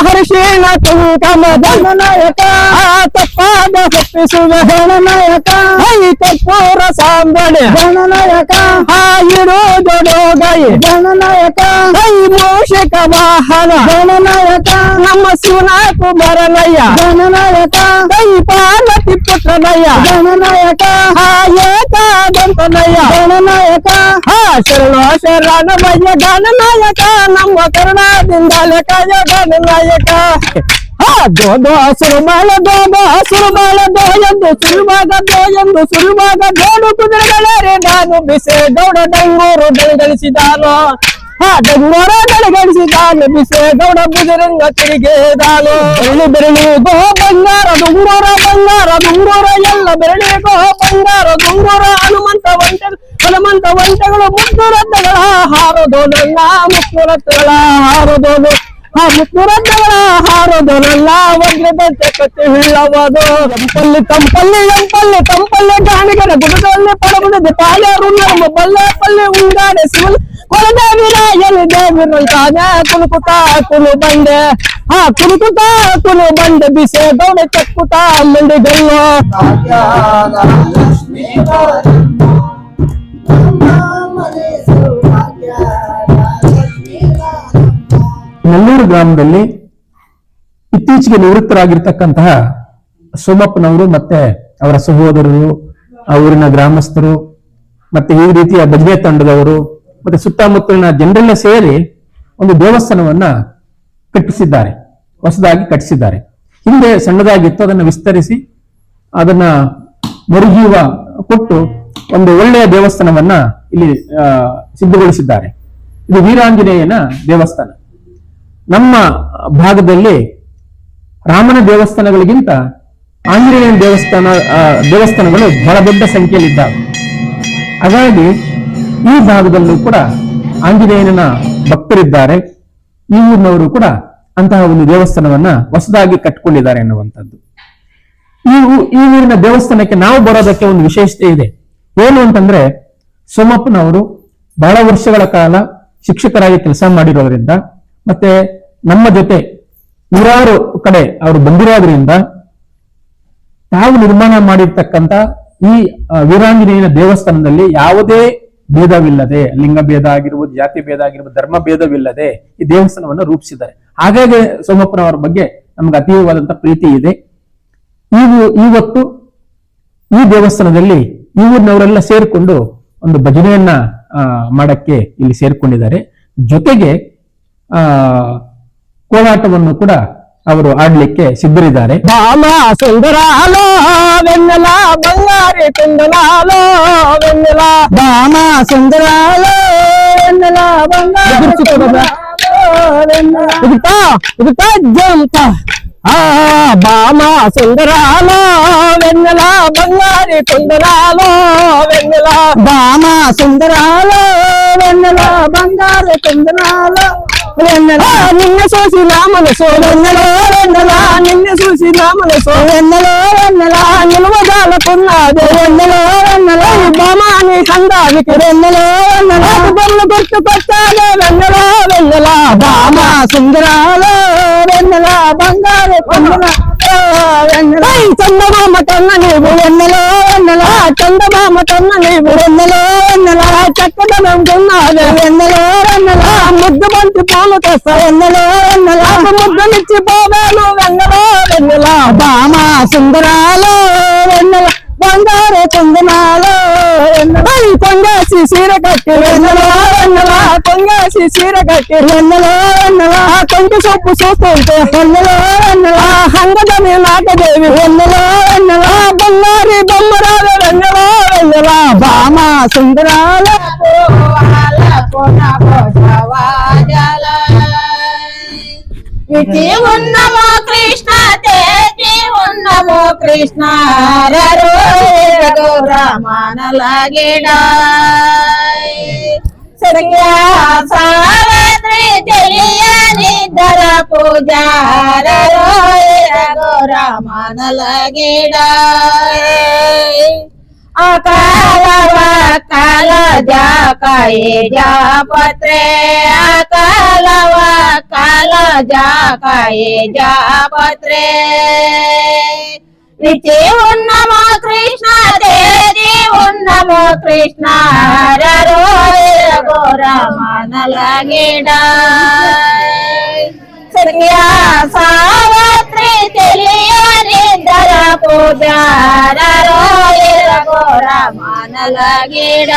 ಹರಿಶಿಣ ಕುಂಕಮ ಗಣನಾಯಕ ಆ ತಪ್ಪಾದ ಒಪ್ಪಿಸುವ ಗಣನಾಯಕ ಹೈ ಕರ್ಪೂರ ಸಾಂಬಳೆ ಗಣನಾಯಕ ಆ ಇರುವುದು ಗೈ ಗಣನಾಯಕ ಹೈ ಮೂಷಿಕ ವಾಹನ ಗಣನಾಯಕ ನಮ್ಮ ಶಿವನ ಕುಮಾರನಯ್ಯ ಗಣನಾಯಕ ಕೈ ಪಾರ್ವತಿ ಪುತ್ರನಯ್ಯ ಗಣನಾಯಕ ಆ ಏಕಾದಂತನಯ್ಯ ಗಣನಾಯಕ ಆ ಶರಣ ಶರಣಮಯ್ಯ ಗಣನಾಯಕ ನಮ್ಮ ಕರುಣಾದಿಂದಲೇ ಕಾಯ ಗಣನಾಯಕ ಆ ದೋದೋ ಸುರುಮಾಳ ದೋದೋ ಸುರುಮಾಳ ದೋ ಎಂದು ಸುರುವಾಗ ದೋ ಎಂದು ಸುರುವಾಗ ದೋಡು ಕುದುರೆಗಳೇ ನಾನು ಬಿಸೆ ಗೌಡ ಡಂಗೂರು ಬೆಳಗಳಿಸಿದಾನು ಬೆಳಗಳಿಸಿದಾನು ಬಿಸೆ ಗೌಡ ಬುಜರಂಗ ತಿರುಗಿದಾನು ಬೆರಳಿ ಬೆರಳಿ ಗೋ ಬಂಗಾರ, ದುಂಗೂರ ಬಂಗಾರ, ದುಂಗೂರ ಎಲ್ಲ ಬೆರಳಿ ಗೋ ಬಂಗಾರ, ದುಂಗೂರ ಹನುಮಂತ ಒಂಟೆ ಹನುಮಂತ ಒಂಟೆಗಳು ಮುತ್ತು ರತ್ನಗಳ ಹಾರೋದು ನನ್ನ ಮುತ್ತು हम पुरंदर हारोदोरल्ला वज्रदत्त कत्ति हिल्लवदो तंपल्ली तंपल्ली तंपल्ली तंपल्ली गानिगन गुडदल्ली पडबुदे पायारुल्लम बल्लेपल्ली ఉండాడే శివులు కొలదేవిరాయలు దేవిరులు కాదా కులుకుతా కులు బండే ఆ కులుకుతా కులు బండ బిసే దౌడ చెక్కుతా అల్లుడి గల్లో లక్ష్మీ ನೆಲ್ಲೂರು ಗ್ರಾಮದಲ್ಲಿ ಇತ್ತೀಚೆಗೆ ನಿವೃತ್ತರಾಗಿರ್ತಕ್ಕಂತಹ ಸೋಮಪ್ಪನವರು ಮತ್ತೆ ಅವರ ಸಹೋದರರು, ಆ ಊರಿನ ಗ್ರಾಮಸ್ಥರು, ಮತ್ತೆ ಈ ರೀತಿಯ ಭಜನೆ ತಂಡದವರು, ಮತ್ತೆ ಸುತ್ತಮುತ್ತಲಿನ ಜನರೆಲ್ಲ ಸೇರಿ ಒಂದು ದೇವಸ್ಥಾನವನ್ನ ಕಟ್ಟಿಸಿದ್ದಾರೆ, ಹೊಸದಾಗಿ ಕಟ್ಟಿಸಿದ್ದಾರೆ. ಹಿಂದೆ ಸಣ್ಣದಾಗಿತ್ತು, ಅದನ್ನು ವಿಸ್ತರಿಸಿ, ಅದನ್ನ ಮರುಜೀವ ಕೊಟ್ಟು ಒಂದು ಒಳ್ಳೆಯ ದೇವಸ್ಥಾನವನ್ನ ಇಲ್ಲಿ ಸಿದ್ಧಗೊಳಿಸಿದ್ದಾರೆ. ಇದು ವೀರಾಂಜನೇಯನ ದೇವಸ್ಥಾನ. ನಮ್ಮ ಭಾಗದಲ್ಲಿ ರಾಮನ ದೇವಸ್ಥಾನಗಳಿಗಿಂತ ಆಂಜನೇಯನ ದೇವಸ್ಥಾನ ದೇವಸ್ಥಾನಗಳು ಬಹಳ ದೊಡ್ಡ ಸಂಖ್ಯೆಯಲ್ಲಿದ್ದಾವೆ. ಹಾಗಾಗಿ ಈ ಭಾಗದಲ್ಲೂ ಕೂಡ ಆಂಜನೇಯನ ಭಕ್ತರಿದ್ದಾರೆ. ಈ ಊರಿನವರು ಕೂಡ ಅಂತಹ ಒಂದು ದೇವಸ್ಥಾನವನ್ನ ಹೊಸದಾಗಿ ಕಟ್ಕೊಂಡಿದ್ದಾರೆ ಎನ್ನುವಂಥದ್ದು ಈ ಈ ಊರಿನ ದೇವಸ್ಥಾನಕ್ಕೆ ನಾವು ಬರೋದಕ್ಕೆ ಒಂದು ವಿಶೇಷತೆ ಇದೆ. ಏನು ಅಂತಂದ್ರೆ ಸೋಮಪ್ಪನವರು ಬಹಳ ವರ್ಷಗಳ ಕಾಲ ಶಿಕ್ಷಕರಾಗಿ ಕೆಲಸ ಮಾಡಿರೋದ್ರಿಂದ ಮತ್ತೆ ನಮ್ಮ ಜೊತೆ ನೂರಾರು ಕಡೆ ಅವರು ಬಂದಿರೋದ್ರಿಂದ ತಾವು ನಿರ್ಮಾಣ ಮಾಡಿರ್ತಕ್ಕಂತ ಈ ವೀರಾಂಜನೇಯನ ದೇವಸ್ಥಾನದಲ್ಲಿ ಯಾವುದೇ ಭೇದವಿಲ್ಲದೆ ಲಿಂಗ ಭೇದ ಆಗಿರ್ಬೋದು ಜಾತಿ ಭೇದ ಆಗಿರ್ಬೋದು ಧರ್ಮ ಭೇದವಿಲ್ಲದೆ ಈ ದೇವಸ್ಥಾನವನ್ನು ರೂಪಿಸಿದ್ದಾರೆ. ಹಾಗಾಗಿ ಸೋಮಪ್ಪನವರ ಬಗ್ಗೆ ನಮ್ಗೆ ಅತೀವವಾದಂತಹ ಪ್ರೀತಿ ಇದೆ. ಇವು ಇವತ್ತು ಈ ದೇವಸ್ಥಾನದಲ್ಲಿ ಈ ಊರಿನವರೆಲ್ಲ ಸೇರಿಕೊಂಡು ಒಂದು ಭಜನೆಯನ್ನ ಮಾಡಕ್ಕೆ ಇಲ್ಲಿ ಸೇರ್ಕೊಂಡಿದ್ದಾರೆ. ಜೊತೆಗೆ, ಆ ಕೋಲಾಟವನ್ನು ಕೂಡ ಅವರು ಆಡ್ಲಿಕ್ಕೆ ಸಿದ್ಧರಿದ್ದಾರೆ ಬಾಮ ಸುಂದರಾಲೋ వెన్నెల బంగారి కుందనాలో వెన్నెల బామ సుందరాలో వెన్నెల బంగారు ఎదుర్చుకోరా? వెన్నెల ఇదితా ఇదితా జంత ఆ బామ సుందరాలో వెన్నెల బంగారి కుందనాలో వెన్నెల బామ సుందరాలో వెన్నెల బంగారు కుందనాలో వెన్నెల. నిన్ను చూసి నా మనసు వెన్నెల వెన్నెల నిన్ను చూసి నా మనసు వెన్నెలో వెన్నెల నిలవదాలకున్నది వెన్నెలో వెన్నెల. బామాని కందానికి వెన్నెలో వెన్నెల. బొమ్మ గుర్తుకొచ్చాలే వెన్నెల వెన్నెల బామ సుందరాలో. వెన్నెల బంగారు కుందన వెన్నెల చందమామ కన్న నీవు. వెన్నెలో వెన్నెల ఆ చందమామ కన్న నీవు వెన్నెలో వెన్నెల చక్కదనం కొన్నాదే వెన్నెలో వెన్నెల ముద్దు బంతి పూలు తెస్తా. వెన్నెలో వెన్నెల ముద్దునిచ్చి పోవేను వెన్నెల వెన్నెల బామ సుందరాలో వెన్నెల బంగారు కుందనాలో వెన్నెల. ఐ కొంగేసి కట్టి వెన్నెల వెన్నెల కొంగేసి సీర కట్టి వెన్నెలో వెన్నెల ఆ సొప్పు చూస్తుంటే వెన్నెలో వెన్నెల. ఆ నాగదేవి వెన్నెలో బంగారి బొమ్మరాల వెన్నెల వెన్నెల బామ సుందరాల ఇటి ఉన్నమో కృష్ణ తేజి ఉన్నమో కృష్ణ రఘురామానలాగిడ సరిగ్గా తెలియని ధర పూజారో రఘురామనలగిడ అకాల కాల జాకాయే జాపత్రే. అకాల కాల జాకాయే జాపత్రే. నిచి ఉన్నమో కృష్ణ తేజీ ఉన్నమో కృష్ణ. రఘురామ గోర మనలగిడ సఖ్యా సావత్రి తెలియని ధర పూజారో గోర మనలగిడ